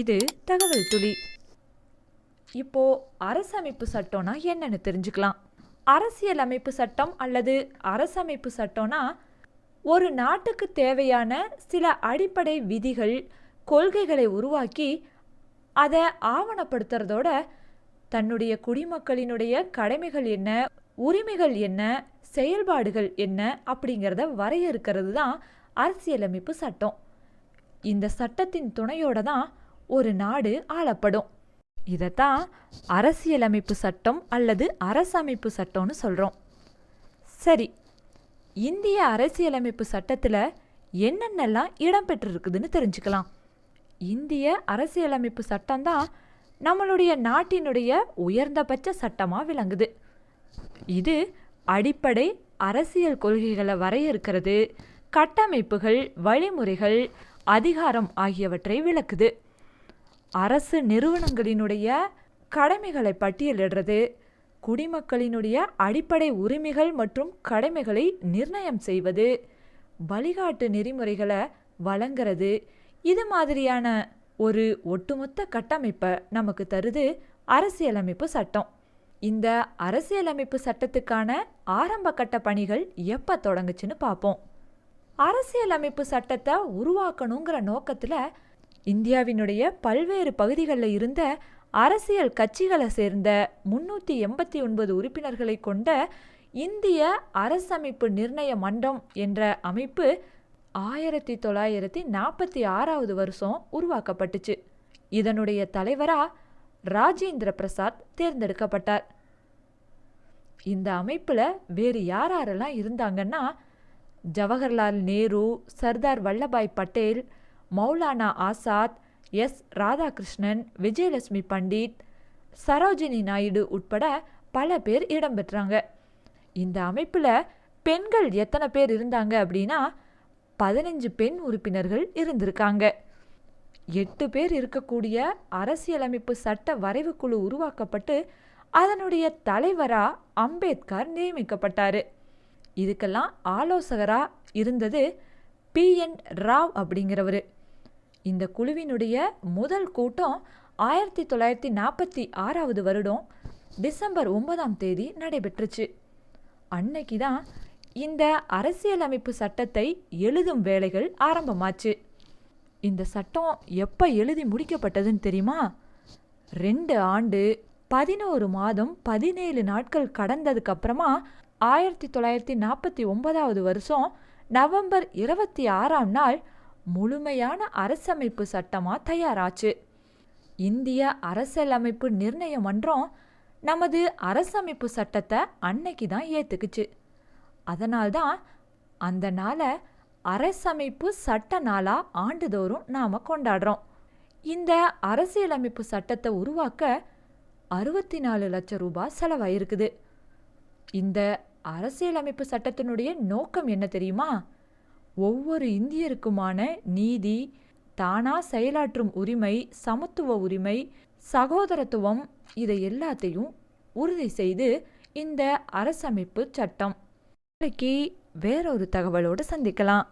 இது தகவல் துளி. இப்போ அரசமைப்பு சட்டம்னா என்னன்னு தெரிஞ்சுக்கலாம். அரசியல் அமைப்பு சட்டம் அல்லது அரசமைப்பு சட்டம்னா ஒரு நாட்டுக்கு தேவையான சில அடிப்படை விதிகள் கொள்கைகளை உருவாக்கி அதை ஆவணப்படுத்துறதோட தன்னுடைய குடிமக்களினுடைய கடமைகள் என்ன உரிமைகள் என்ன செயல்பாடுகள் என்ன அப்படிங்கிறத வரையறுக்கிறது தான் அரசியலமைப்பு சட்டம். இந்த சட்டத்தின் துணையோட தான் ஒரு நாடு ஆளப்படும். இதைத்தான் அரசியலமைப்பு சட்டம் அல்லது அரசமைப்பு சட்டம்னு சொல்கிறோம் சரி இந்திய அரசியலமைப்பு சட்டத்தில் என்னென்னலாம் இடம்பெற்றிருக்குதுன்னு தெரிஞ்சுக்கலாம். இந்திய அரசியலமைப்பு சட்டம்தான் நம்மளுடைய நாட்டினுடைய உயர்ந்தபட்ச சட்டமாக விளங்குது. இது அடிப்படை அரசியல் கொள்கைகளை வரையறுக்கிறது கட்டமைப்புகள் வழிமுறைகள் அதிகாரம் ஆகியவற்றை விளக்குது. அரசு நிறுவனங்களினுடைய கடமைகளை பட்டியலிடுறது. குடிமக்களினுடைய அடிப்படை உரிமைகள் மற்றும் கடமைகளை நிர்ணயம் செய்வது. வழிகாட்டு நெறிமுறைகளை வழங்குறது. இது மாதிரியான ஒரு ஒட்டுமொத்த கட்டமைப்பை நமக்கு தருது அரசியலமைப்பு சட்டம். இந்த அரசியலமைப்பு சட்டத்துக்கான ஆரம்ப கட்ட பணிகள் எப்போ தொடங்குச்சுன்னு பார்ப்போம் அரசியலமைப்பு சட்டத்தை உருவாக்கணுங்கிற நோக்கத்தில் இந்தியாவினுடைய பல்வேறு பகுதிகளில் இருந்த அரசியல் கட்சிகளை சேர்ந்த முன்னூற்றி எண்பத்தி ஒன்பது உறுப்பினர்களை கொண்ட இந்திய அரசமைப்பு நிர்ணய மன்றம் என்ற அமைப்பு ஆயிரத்தி தொள்ளாயிரத்தி நாற்பத்தி ஆறாவது வருஷம் உருவாக்கப்பட்டுச்சு. இதனுடைய தலைவராக ராஜேந்திர பிரசாத் தேர்ந்தெடுக்கப்பட்டார். இந்த அமைப்பில் வேறு யார் யாரெல்லாம் இருந்தாங்கன்னா ஜவஹர்லால் நேரு சர்தார் வல்லபாய் பட்டேல் மௌலானா ஆசாத் எஸ். ராதாகிருஷ்ணன் விஜயலட்சுமி பண்டிட் சரோஜினி நாயுடு உட்பட பல பேர் இடம்பெற்றாங்க இந்த அமைப்பில் பெண்கள் எத்தனை பேர் இருந்தாங்க அப்படின்னா பதினஞ்சு பெண் உறுப்பினர்கள் இருந்திருக்காங்க. எட்டு பேர் இருக்கக்கூடிய அரசியலமைப்பு சட்ட வரைவு குழு உருவாக்கப்பட்டு அதனுடைய தலைவராக அம்பேத்கர் நியமிக்கப்பட்டார். இதுக்கெல்லாம் ஆலோசகராக இருந்தது பி. என். ராவ் அப்படிங்கிறவர். இந்த குழுவினுடைய முதல் கூட்டம் ஆயிரத்தி தொள்ளாயிரத்தி நாற்பத்தி ஆறாவது வருடம் டிசம்பர் ஒன்பதாம் தேதி நடைபெற்றுச்சு. அன்னைக்கு தான் இந்த அரசியலமைப்பு சட்டத்தை எழுதும் வேலைகள் ஆரம்பமாச்சு. இந்த சட்டம் எப்போ எழுதி முடிக்கப்பட்டதுன்னு தெரியுமா? ரெண்டு ஆண்டு பதினோரு மாதம் பதினேழு நாட்கள் கடந்ததுக்கப்புறமா ஆயிரத்தி தொள்ளாயிரத்தி நாற்பத்தி ஒன்பதாவது வருஷம் நவம்பர் இருபத்தி ஆறாம் நாள் முழுமையான அரசமைப்பு சட்டமாக தயாராச்சு. இந்திய அரசியலமைப்பு நிர்ணய மன்றம் நமது அரசமைப்பு சட்டத்தை அன்னைக்கு தான் ஏற்றுக்குச்சு அதனால்தான் அந்த நாளை அரசமைப்பு சட்ட நாளாக ஆண்டுதோறும் நாம் கொண்டாடுறோம். இந்த அரசியலமைப்பு சட்டத்தை உருவாக்க அறுபத்தி நாலு லட்சம் ரூபாய் செலவாயிருக்குது. இந்த அரசியலமைப்பு சட்டத்தினுடைய நோக்கம் என்ன தெரியுமா? ஒவ்வொரு இந்தியருக்குமான நீதி தானா செயலாற்றும் உரிமை சமத்துவ உரிமை சகோதரத்துவம் இதை எல்லாத்தையும் உறுதி செய்து இந்த அரசமைப்பு சட்டம். நாளைக்கு வேறொரு தகவலோடு சந்திக்கலாம்.